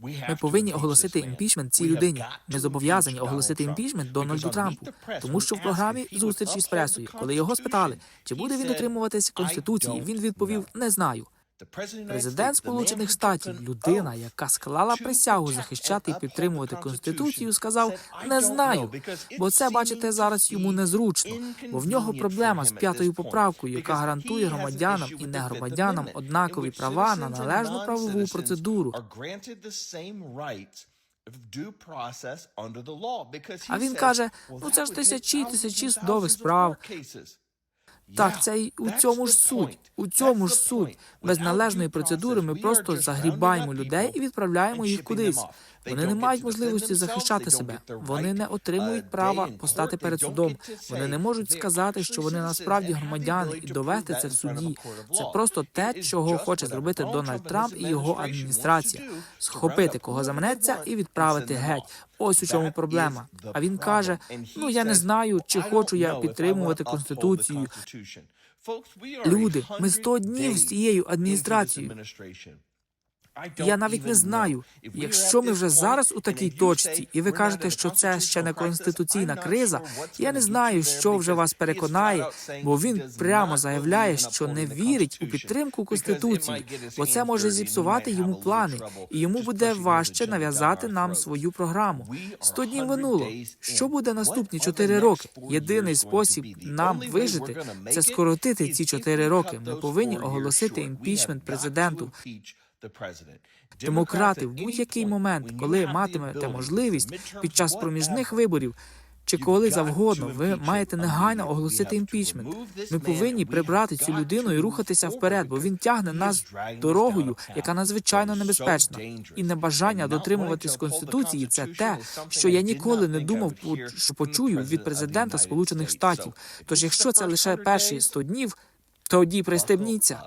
Ми повинні оголосити імпічмент цій людині. Ми зобов'язані оголосити імпічмент Дональду Трампу, тому що в програмі зустрічі з пресою, коли його спитали, чи буде він дотримуватися конституції, він відповів: не знаю. Президент Сполучених Штатів, людина, яка склала присягу захищати і підтримувати конституцію, сказав не знаю, бо це бачите зараз йому незручно, бо в нього проблема з п'ятою поправкою, яка гарантує громадянам і негромадянам однакові права на належну правову процедуру. А він каже: ну це ж тисячі тисячі судових справ. Так, це й у цьому ж суть. У цьому ж суть. Без належної процедури ми просто загрібаємо людей і відправляємо їх кудись. Вони не мають можливості захищати себе. Вони не отримують права постати перед судом. Вони не можуть сказати, що вони насправді громадяни, і довести це в суді. Це просто те, чого хоче зробити Дональд Трамп і його адміністрація: схопити кого заманеться і відправити геть. Ось у чому проблема. А він каже: ну я не знаю, чи хочу я підтримувати конституцію. Люди, ми 100 днів з цією адміністрацією. Я навіть не знаю, якщо ми вже зараз у такій точці, і ви кажете, що це ще не конституційна криза. Я не знаю, що вже вас переконає, бо він прямо заявляє, що не вірить у підтримку конституції, бо це може зіпсувати йому плани, і йому буде важче нав'язати нам свою програму. Сто днів минуло. Що буде наступні чотири роки? Єдиний спосіб нам вижити це скоротити ці чотири роки. Ми повинні оголосити імпічмент президенту. Демократи в будь-який момент, коли матимете можливість під час проміжних виборів. Чи коли завгодно ви маєте негайно оголосити імпічмент. Ми повинні прибрати цю людину і рухатися вперед, бо він тягне нас дорогою, яка надзвичайно небезпечна. І небажання дотримуватись конституції це те, що я ніколи не думав, що почую від президента Сполучених Штатів. Тож, якщо це лише перші 100 днів, тоді пристебніться.